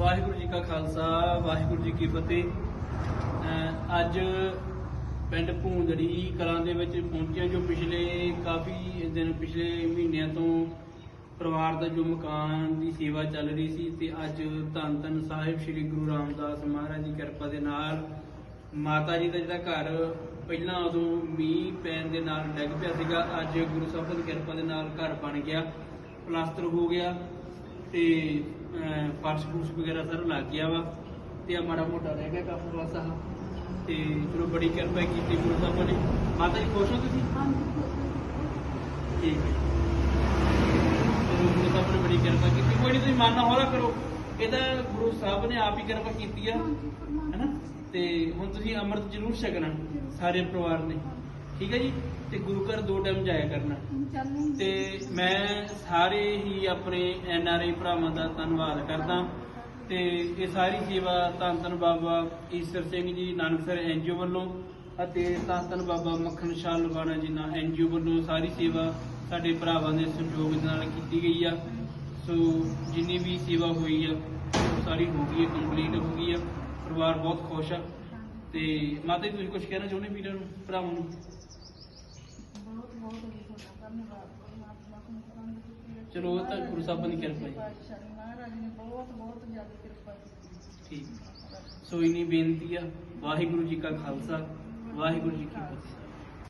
ਵਾਹਿਗੁਰੂ ਜੀ ਕਾ ਖਾਲਸਾ, ਵਾਹਿਗੁਰੂ ਜੀ ਕੀ ਫਤਿਹ। ਅੱਜ ਪਿੰਡ ਭੂੰਦੜੀ ਕਲਾਂ ਦੇ ਵਿੱਚ ਪਹੁੰਚਿਆ ਜੋ ਪਿਛਲੇ ਕਾਫੀ ਦਿਨ, ਪਿਛਲੇ ਮਹੀਨਿਆਂ ਤੋਂ ਪਰਿਵਾਰ ਦਾ ਜੋ ਮਕਾਨ ਦੀ ਸੇਵਾ ਚੱਲ ਰਹੀ ਸੀ ਤੇ ਅੱਜ ਧੰਨ ਧੰਨ ਸਾਹਿਬ ਸ੍ਰੀ ਗੁਰੂ ਰਾਮਦਾਸ ਮਹਾਰਾਜ ਦੀ ਕਿਰਪਾ ਦੇ ਨਾਲ ਮਾਤਾ ਜੀ ਦਾ ਜਿਹੜਾ ਘਰ ਪਹਿਲਾਂ ਉਦੋਂ ਮੀਂਹ ਪੈਣ ਦੇ ਨਾਲ ਡਿੱਗ ਪਿਆ ਸੀਗਾ, ਅੱਜ ਗੁਰੂ ਸਾਹਿਬ ਦੀ ਕਿਰਪਾ ਦੇ ਨਾਲ ਘਰ ਬਣ ਗਿਆ, ਪਲਾਸਟਰ ਹੋ ਗਿਆ। ਤੇ ਫਰਸ਼ ਫੁਰਸ਼ ਵਗੈਰਾ ਸਾਰਾ ਲੱਗ ਗਿਆ ਵਾ ਤੇ ਆ ਮਾੜਾ ਮੋਟਾ ਰਹਿ ਗਿਆ ਕੰਮ ਬਸ ਆਹ। ਤੇ ਚਲੋ ਬੜੀ ਕਿਰਪਾ ਕੀਤੀ ਗੁਰੂ ਸਾਹਿਬ ਨੇ। ਮਾਤਾ ਜੀ ਖੁਸ਼ ਹੋ ਤੁਸੀਂ? ਠੀਕ ਹੈ। ਚਲੋ ਗੁਰੂ ਸਾਹਿਬ ਨੇ ਬੜੀ ਕਿਰਪਾ ਕੀਤੀ। ਕੋਈ ਨਹੀਂ ਤੁਸੀਂ ਮਨ ਨਾ ਹੌਲਾ ਕਰੋ। ਇਹਦਾ ਗੁਰੂ ਸਾਹਿਬ ਨੇ ਆਪ ਹੀ ਕਿਰਪਾ ਕੀਤੀ ਆ। ਹੈਨਾ? ਤੇ ਹੁਣ ਤੁਸੀਂ ਅੰਮ੍ਰਿਤ ਜ਼ਰੂਰ ਛਕਣਾ ਸਾਰੇ ਪਰਿਵਾਰ ਨੇ। ਠੀਕ ਹੈ ਜੀ? ਤੇ ਗੁਰੂ ਘਰ ਦੋ ਟਾਈਮ ਜਾਇਆ ਕਰਨਾ। ਤੇ ਮੈਂ ਸਾਰੇ ਹੀ ਆਪਣੇ ਐਨ ਆਰ ਆਈ ਭਰਾਵਾਂ ਦਾ ਧੰਨਵਾਦ ਕਰਦਾ। ਤੇ ਇਹ ਸਾਰੀ ਸੇਵਾ ਧੰਨ ਧੰਨ ਬਾਬਾ ਈਸ਼ਰ ਸਿੰਘ ਜੀ ਨਾਨਕਸਰ ਐਨਜੀਓ ਵੱਲੋਂ ਅਤੇ ਧੰਨ ਧੰਨ ਬਾਬਾ ਮੱਖਣ ਸ਼ਾਹ ਲਵਾਣਾ ਜੀ ਨਾਲ ਐਨਜੀਓ ਵੱਲੋਂ ਸਾਰੀ ਸੇਵਾ ਸਾਡੇ ਭਰਾਵਾਂ ਦੇ ਸਹਿਯੋਗ ਨਾਲ ਕੀਤੀ ਗਈ ਆ। ਸੋ ਜਿੰਨੀ ਵੀ ਸੇਵਾ ਹੋਈ ਆ ਸਾਰੀ ਹੋ ਗਈ ਹੈ ਕੰਪਲੀਟ ਹੋ ਗਈ ਆ। ਪਰਿਵਾਰ ਬਹੁਤ ਖੁਸ਼ ਆ। ਤੇ ਮਾਤਾ ਜੀ ਤੁਸੀਂ ਕੁਝ ਕਹਿਣਾ ਚਾਹੁੰਦੇ ਵੀਰਾਂ ਨੂੰ ਭਰਾਵਾਂ ਨੂੰ? ਚਲੋ ਉਹ ਤਾਂ ਗੁਰੂ ਸਾਹਿਬਾਂ ਦੀ ਕਿਰਪਾ ਹੈ। ਮਹਾਰਾਜ ਨੇ ਬਹੁਤ ਬਹੁਤ ਜ਼ਿਆਦਾ ਕਿਰਪਾ ਕੀਤੀ। ਠੀਕ। ਸੋ ਇਨੀ ਬੇਨਤੀ ਆ। ਵਾਹਿਗੁਰੂ ਜੀ ਕਾ ਖਾਲਸਾ ਵਾਹਿਗੁਰੂ ਜੀ ਕੀ ਫਤਿਹ।